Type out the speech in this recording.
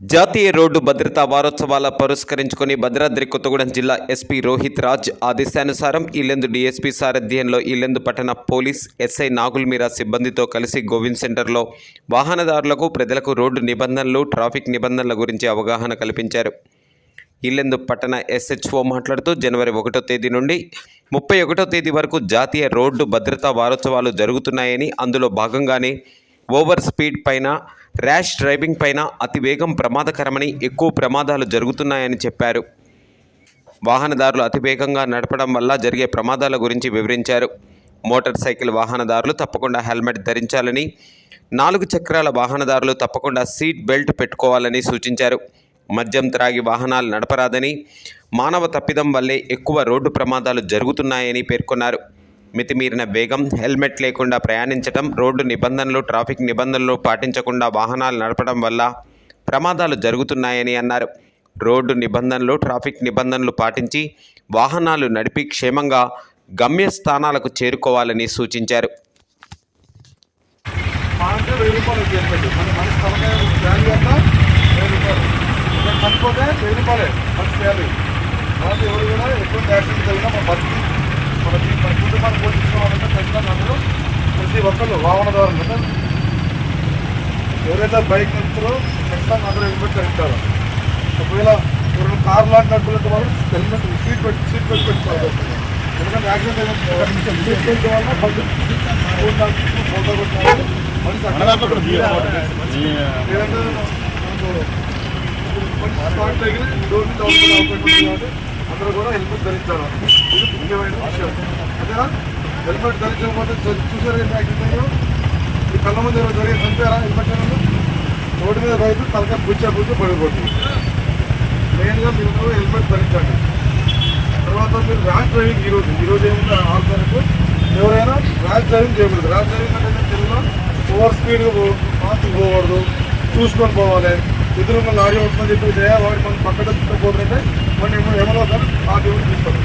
జాతీయ రోడ్డు భద్రతా వారోత్సవాల పురస్కరించుకొని భద్రాద్రి కొత్తగూడెం జిల్లా ఎస్పీ రోహిత్ రాజ్ ఆదేశానుసారం ఇల్లెందు డీఎస్పీ సారథ్యంలో ఇల్లెందు పట్టణ పోలీస్ ఎస్ఐ నాగుల్ మీరా సిబ్బందితో కలిసి గోవింద్ సెంటర్లో వాహనదారులకు ప్రజలకు రోడ్డు నిబంధనలు ట్రాఫిక్ నిబంధనల గురించి అవగాహన కల్పించారు. ఇల్లెందు పట్టణ ఎస్హెచ్ఓ మాట్లాడుతూ జనవరి ఒకటో తేదీ నుండి ముప్పై ఒకటో తేదీ వరకు జాతీయ రోడ్డు భద్రతా వారోత్సవాలు జరుగుతున్నాయని అందులో భాగంగానే ఓవర్ స్పీడ్ పైన ర్యాష్ డ్రైవింగ్ పైన అతివేగం ప్రమాదకరమని ఎక్కువ ప్రమాదాలు జరుగుతున్నాయని చెప్పారు. వాహనదారులు అతివేగంగా నడపడం వల్ల జరిగే ప్రమాదాల గురించి వివరించారు. మోటార్ సైకిల్ వాహనదారులు తప్పకుండా హెల్మెట్ ధరించాలని నాలుగు చక్రాల వాహనదారులు తప్పకుండా సీట్ బెల్ట్ పెట్టుకోవాలని సూచించారు. మద్యం త్రాగి వాహనాలు నడపరాదని మానవ తప్పిదం వల్లే ఎక్కువ రోడ్డు ప్రమాదాలు జరుగుతున్నాయని పేర్కొన్నారు. మితిమీరిన వేగం హెల్మెట్ లేకుండా ప్రయాణించడం రోడ్డు నిబంధనలు ట్రాఫిక్ నిబంధనలు పాటించకుండా వాహనాలు నడపడం వల్ల ప్రమాదాలు జరుగుతున్నాయని అన్నారు. రోడ్డు నిబంధనలు ట్రాఫిక్ నిబంధనలు పాటించి వాహనాలు నడిపి క్షేమంగా గమ్యస్థానాలకు చేరుకోవాలని సూచించారు. ఎవరు కూడా ఎటువంటి యాక్సిడెంట్ జరిగినా మన బతికి కుటుంబాన్ని పోషించుకోవాలంటే ఖచ్చితంగా అందరూ ప్రతి ఒక్కళ్ళు వాహనదారులు అంటే ఎవరైతే బైక్ నడుపుతారో ఖచ్చితంగా అందరూ హెల్మెట్ ధరించారు ఒకవేళ ఎవరైనా కార్ లాంటి నడుపులంటే వాళ్ళు హెల్మెట్ సీట్ పెట్టి సీట్ పెట్టి పెట్టుకోవాలి. ఎందుకంటే యాక్సిడెంట్ సీట్ వల్ల స్పాట్ తగిలి డోర్ అందరూ కూడా హెల్మెట్ ధరించాలి. ఇది ముఖ్యమైన విషయం. అంతేనా హెల్మెట్ ధరించకపోతే చూ- చూసారు ఏంటి యాక్సిడెంట్ అయ్యో? ఈ కళ్ళ ముందు ఎవరు జరిగే చనిపోయారా హెల్మెట్ రోడ్డు మీద రైతు తలకాయ పుచ్చా పుచ్చి పడిపోతుంది మెయిన్గా మీరు హెల్మెట్ ధరించండి. తర్వాత మీరు ర్యాష్ డ్రైవింగ్ ఈరోజు ఈరోజు ఏముంది? ఆరు తారీఖు ఎవరైనా ర్యాష్ డ్రైవింగ్ చేయకూడదు. ర్యాష్ డ్రైవింగ్ అంటే తెలుగులో ఓవర్ స్పీడ్గా ఫాస్ట్ పోకూడదు. చూసుకొని పోవాలి. ఎదురుగా లారీ వస్తుందని చెప్పి చేయాలి వాడి మనం పక్కన పోతుంటే మనం ఏమో ఏమవుతారు ఆ దేవుడు తీసుకోవాలి